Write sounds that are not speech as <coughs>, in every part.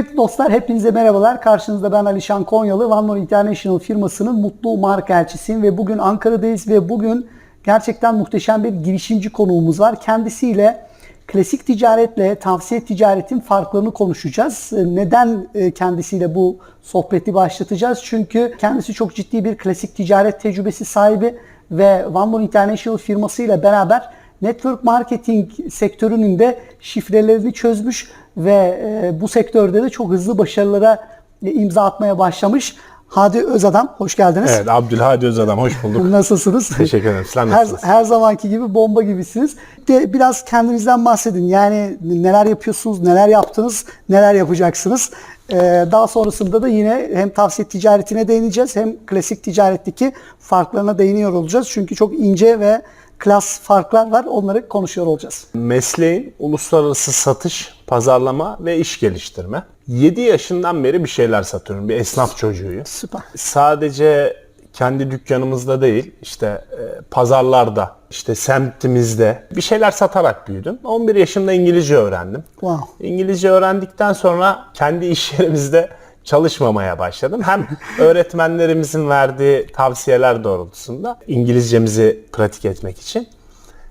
Kıymetli dostlar hepinize merhabalar. Karşınızda ben Alişan Konyalı. One More International firmasının mutlu marka elçisiyim ve bugün Ankara'dayız ve bugün gerçekten muhteşem bir girişimci konuğumuz var. Kendisiyle klasik ticaretle tavsiye ticaretin farklarını konuşacağız. Neden e, kendisiyle bu sohbeti başlatacağız? Çünkü kendisi çok ciddi bir klasik ticaret tecrübesi sahibi ve One More International firmasıyla beraber network marketing sektörünün de şifrelerini çözmüş ve e, bu sektörde de çok hızlı başarılara e, imza atmaya başlamış. Hadi Özadam, hoş geldiniz. Evet Abdülhadi Özadam hoş bulduk. <laughs> Nasılsınız? Teşekkür ederim. Sizler Her, nasılsınız? her zamanki gibi bomba gibisiniz. De biraz kendinizden bahsedin. Yani neler yapıyorsunuz, neler yaptınız, neler yapacaksınız. Ee, daha sonrasında da yine hem tavsiye ticaretine değineceğiz hem klasik ticaretteki farklarına değiniyor olacağız. Çünkü çok ince ve klas farklar var. Onları konuşuyor olacağız. Mesleğin uluslararası satış, pazarlama ve iş geliştirme. 7 yaşından beri bir şeyler satıyorum. Bir esnaf çocuğuyum. Süper. Sadece kendi dükkanımızda değil, işte e, pazarlarda, işte semtimizde bir şeyler satarak büyüdüm. 11 yaşında İngilizce öğrendim. Wow. İngilizce öğrendikten sonra kendi iş yerimizde çalışmamaya başladım. Hem öğretmenlerimizin verdiği tavsiyeler doğrultusunda İngilizcemizi pratik etmek için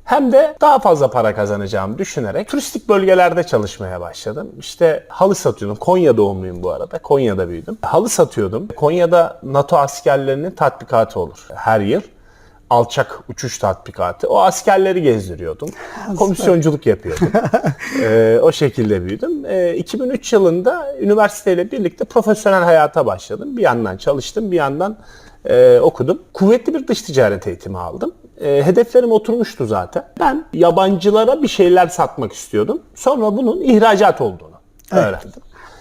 hem de daha fazla para kazanacağımı düşünerek turistik bölgelerde çalışmaya başladım. İşte halı satıyordum. Konya doğumluyum bu arada. Konya'da büyüdüm. Halı satıyordum. Konya'da NATO askerlerinin tatbikatı olur her yıl. Alçak uçuş tatbikatı. O askerleri gezdiriyordum. <laughs> Komisyonculuk yapıyordum. <laughs> Ee, o şekilde büyüdüm. Ee, 2003 yılında üniversiteyle birlikte profesyonel hayata başladım. Bir yandan çalıştım, bir yandan e, okudum. Kuvvetli bir dış ticaret eğitimi aldım. E, hedeflerim oturmuştu zaten. Ben yabancılara bir şeyler satmak istiyordum. Sonra bunun ihracat olduğunu öğrendim.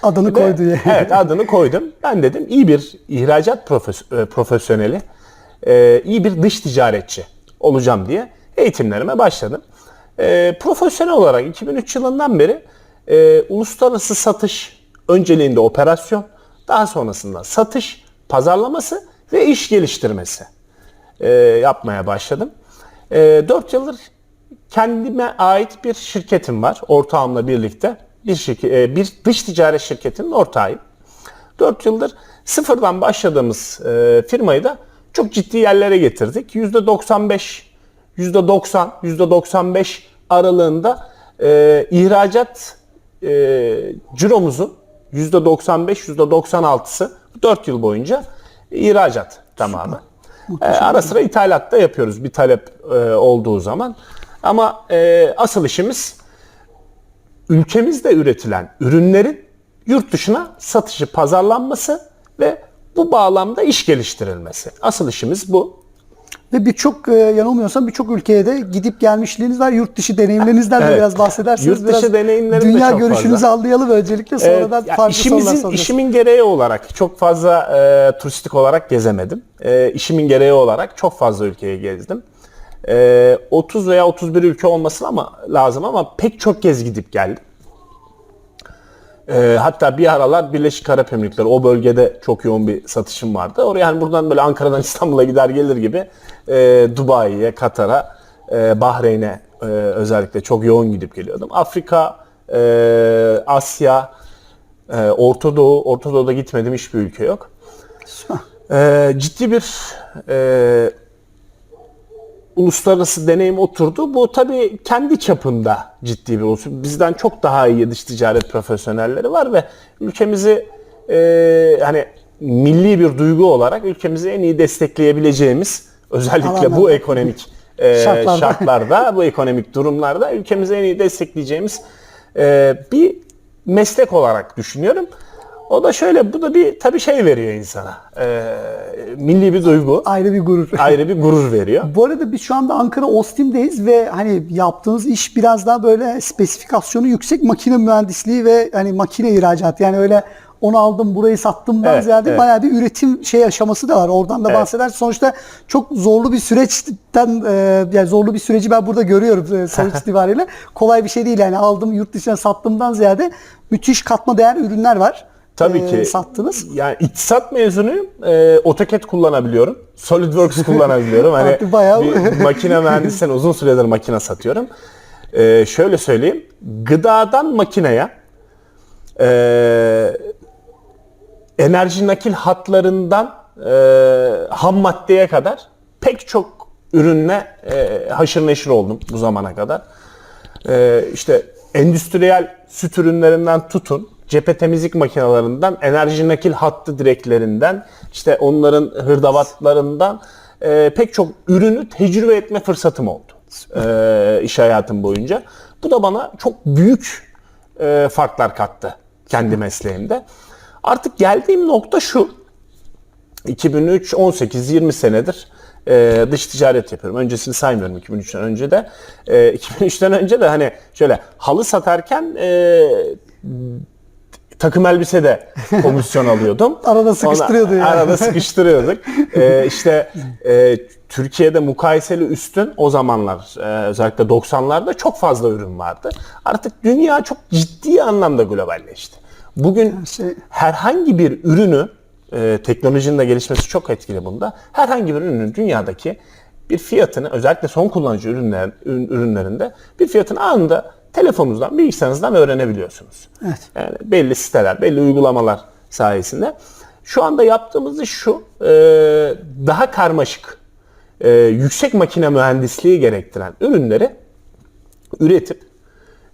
Adını Ve- koydu. yani. Evet adını koydum. Ben dedim iyi bir ihracat profes- e, profesyoneli, e, iyi bir dış ticaretçi olacağım diye eğitimlerime başladım. E, profesyonel olarak 2003 yılından beri e, uluslararası satış önceliğinde operasyon, daha sonrasında satış, pazarlaması ve iş geliştirmesi e, yapmaya başladım. E, 4 yıldır kendime ait bir şirketim var ortağımla birlikte. Bir, şirke- e, bir dış ticaret şirketinin ortağıyım. 4 yıldır sıfırdan başladığımız e, firmayı da çok ciddi yerlere getirdik. %95, %90, %95 aralığında e, ihracat e, ciromuzun %95, %96'sı 4 yıl boyunca ihracat tamamı. E, ara sıra ithalat da yapıyoruz bir talep e, olduğu zaman. Ama e, asıl işimiz ülkemizde üretilen ürünlerin yurt dışına satışı, pazarlanması ve bu bağlamda iş geliştirilmesi. Asıl işimiz bu. Ve birçok e, yanılmıyorsam birçok ülkeye de gidip gelmişliğiniz var. Yurt dışı deneyimlerinizden de Evet. biraz bahsederseniz Yurt dışı biraz deneyimlerim de dünya çok görüşünüzü fazla. anlayalım öncelikle sonradan ya farklı sorular işimizin, soracağız. işimin gereği olarak çok fazla e, turistik olarak gezemedim. E, işimin gereği olarak çok fazla ülkeyi gezdim. E, 30 veya 31 ülke olması ama lazım ama pek çok kez gidip geldim. E, hatta bir aralar Birleşik Arap Emirlikleri o bölgede çok yoğun bir satışım vardı. Oraya yani buradan böyle Ankara'dan <laughs> İstanbul'a gider gelir gibi e, Dubai'ye, Katar'a, e, Bahreyn'e e, özellikle çok yoğun gidip geliyordum. Afrika, e, Asya, e, Orta Doğu, Orta Doğu'da gitmedim hiçbir ülke yok. E, ciddi bir e, uluslararası deneyim oturdu. Bu tabii kendi çapında ciddi bir ulus. Bizden çok daha iyi dış ticaret profesyonelleri var ve ülkemizi e, hani milli bir duygu olarak ülkemizi en iyi destekleyebileceğimiz özellikle bu Alanlarda. ekonomik e, <laughs> Şartlarda. şartlarda, bu ekonomik durumlarda ülkemizi en iyi destekleyeceğimiz e, bir meslek olarak düşünüyorum. O da şöyle, bu da bir tabii şey veriyor insana. E, milli bir duygu, Ayrı bir gurur. <laughs> ayrı bir gurur veriyor. Bu arada biz şu anda Ankara Ostim'deyiz ve hani yaptığınız iş biraz daha böyle spesifikasyonu yüksek makine mühendisliği ve hani makine ihracat. Yani öyle onu aldım burayı sattımdan Evet, ziyade evet. bayağı bir üretim şey aşaması da var. Oradan da Evet. bahseder. Sonuçta çok zorlu bir süreçten e, yani zorlu bir süreci ben burada görüyorum e, sonuç <laughs> itibariyle. Kolay bir şey değil yani aldım yurt dışına sattığımdan ziyade müthiş katma değer ürünler var. Tabii e, ki. sattınız. Yani iktisat mezunuyum. E, AutoCAD kullanabiliyorum. SolidWorks <laughs> kullanabiliyorum. Hani bayağı- bir makine mühendisliğine uzun süredir makine satıyorum. E, şöyle söyleyeyim. Gıdadan makineye e, enerji nakil hatlarından e, ham maddeye kadar pek çok ürünle e, haşır neşir oldum bu zamana kadar. E, işte endüstriyel süt ürünlerinden tutun, cephe temizlik makinelerinden, enerji nakil hattı direklerinden, işte onların hırdavatlarından e, pek çok ürünü tecrübe etme fırsatım oldu e, iş hayatım boyunca. Bu da bana çok büyük e, farklar kattı kendi mesleğimde. Artık geldiğim nokta şu. 2003, 18, 20 senedir e, dış ticaret yapıyorum. Öncesini saymıyorum 2003'ten önce de. E, 2003'ten önce de hani şöyle halı satarken e, takım elbise de komisyon alıyordum. <laughs> Arada sıkıştırıyordu yani. Arada sıkıştırıyorduk. <laughs> e, işte e, Türkiye'de mukayeseli üstün o zamanlar e, özellikle 90'larda çok fazla ürün vardı. Artık dünya çok ciddi anlamda globalleşti. Bugün şey- herhangi bir ürünü e, teknolojinin de gelişmesi çok etkili bunda. Herhangi bir ürünün dünyadaki bir fiyatını özellikle son kullanıcı ürünler, ürün- ürünlerinde bir fiyatını anında telefonunuzdan, bilgisayarınızdan öğrenebiliyorsunuz. Evet. Yani belli siteler, belli uygulamalar sayesinde. Şu anda yaptığımız iş şu, e, daha karmaşık, e, yüksek makine mühendisliği gerektiren ürünleri üretip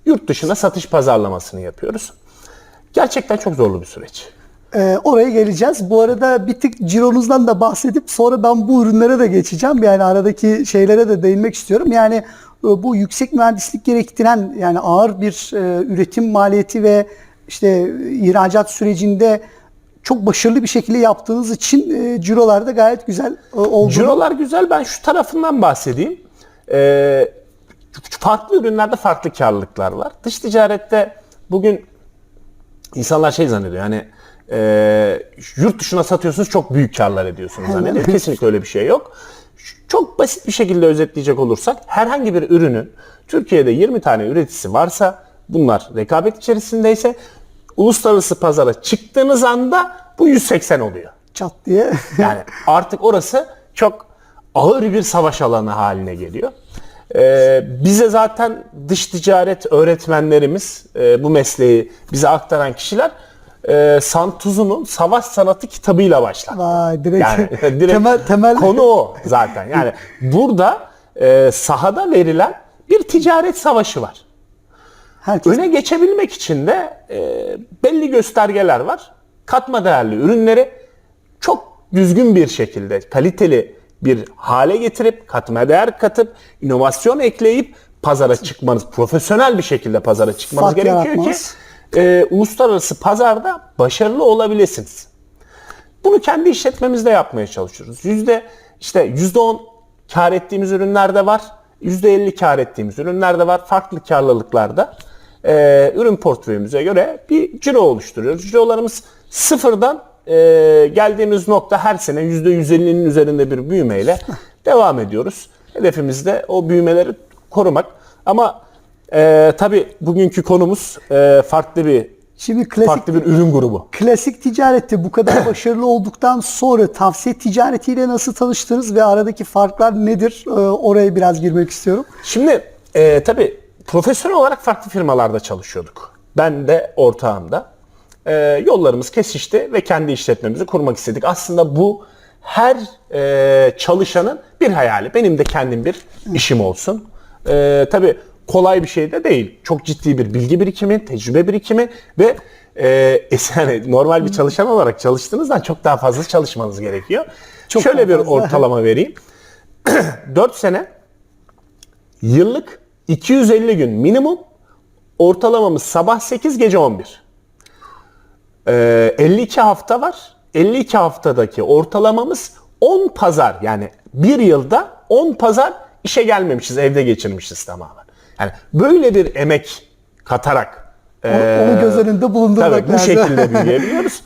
yurt dışına satış pazarlamasını yapıyoruz. Gerçekten çok zorlu bir süreç. Ee, oraya geleceğiz. Bu arada bir tık cironuzdan da bahsedip sonra ben bu ürünlere de geçeceğim. Yani aradaki şeylere de değinmek istiyorum. Yani e, bu yüksek mühendislik gerektiren yani ağır bir e, üretim maliyeti ve işte e, ihracat sürecinde çok başarılı bir şekilde yaptığınız için e, cirolar da gayet güzel e, oldu. Cirolar güzel. Ben şu tarafından bahsedeyim. Ee, farklı ürünlerde farklı karlılıklar var. Dış ticarette bugün insanlar şey zannediyor yani e, yurt dışına satıyorsunuz çok büyük karlar ediyorsunuz zannediyor. Kesinlikle öyle bir şey yok. Çok basit bir şekilde özetleyecek olursak herhangi bir ürünün Türkiye'de 20 tane üreticisi varsa bunlar rekabet içerisindeyse uluslararası pazara çıktığınız anda bu 180 oluyor. Çat diye. <laughs> Yani artık orası çok ağır bir savaş alanı haline geliyor. Ee, bize zaten dış ticaret öğretmenlerimiz, e, bu mesleği bize aktaran kişiler e, Santuz'un Savaş Sanatı kitabıyla başlar. Vay direkt, Yani <laughs> direkt temel temel konu o zaten. Yani <laughs> burada e, sahada verilen bir ticaret savaşı var. herkes Öne geçebilmek için de e, belli göstergeler var. Katma değerli ürünleri çok düzgün bir şekilde kaliteli bir hale getirip katma değer katıp inovasyon ekleyip pazara çıkmanız, profesyonel bir şekilde pazara çıkmanız Fark gerekiyor yaratmanız. ki e, uluslararası pazarda başarılı olabilirsiniz. Bunu kendi işletmemizde yapmaya çalışıyoruz. Yüzde işte yüzde on kar ettiğimiz ürünler de var. Yüzde elli kar ettiğimiz ürünler de var. Farklı karlılıklarda e, ürün portföyümüze göre bir ciro oluşturuyoruz. Cirolarımız sıfırdan e, geldiğimiz nokta her sene yüzde yüz ellinin üzerinde bir büyümeyle <laughs> devam ediyoruz. Hedefimiz de o büyümeleri korumak. Ama e, tabii bugünkü konumuz e, farklı bir Şimdi klasik farklı bir ürün grubu. Klasik ticarette bu kadar <coughs> başarılı olduktan sonra tavsiye ticaretiyle nasıl tanıştınız ve aradaki farklar nedir? Ee, oraya biraz girmek istiyorum. Şimdi e, tabii profesyonel olarak farklı firmalarda çalışıyorduk. Ben de ortağım da. E, yollarımız kesişti ve kendi işletmemizi kurmak istedik. Aslında bu her e, çalışanın bir hayali. Benim de kendim bir işim olsun. E, tabii kolay bir şey de değil. Çok ciddi bir bilgi birikimi, tecrübe birikimi ve e, es- <laughs> yani normal bir çalışan olarak çalıştığınızdan çok daha fazla çalışmanız gerekiyor. Çok Şöyle bir fazla. ortalama vereyim. <clears throat> 4 sene Yıllık 250 gün minimum. Ortalamamız sabah 8 gece 11. Ee, 52 hafta var. 52 haftadaki ortalamamız 10 pazar yani bir yılda 10 pazar işe gelmemişiz evde geçirmişiz tamamen. Yani böyle bir emek katarak Onu- onu göz önünde bulundurmak tabii, bu lazım. şekilde <laughs> büyüyebiliyoruz.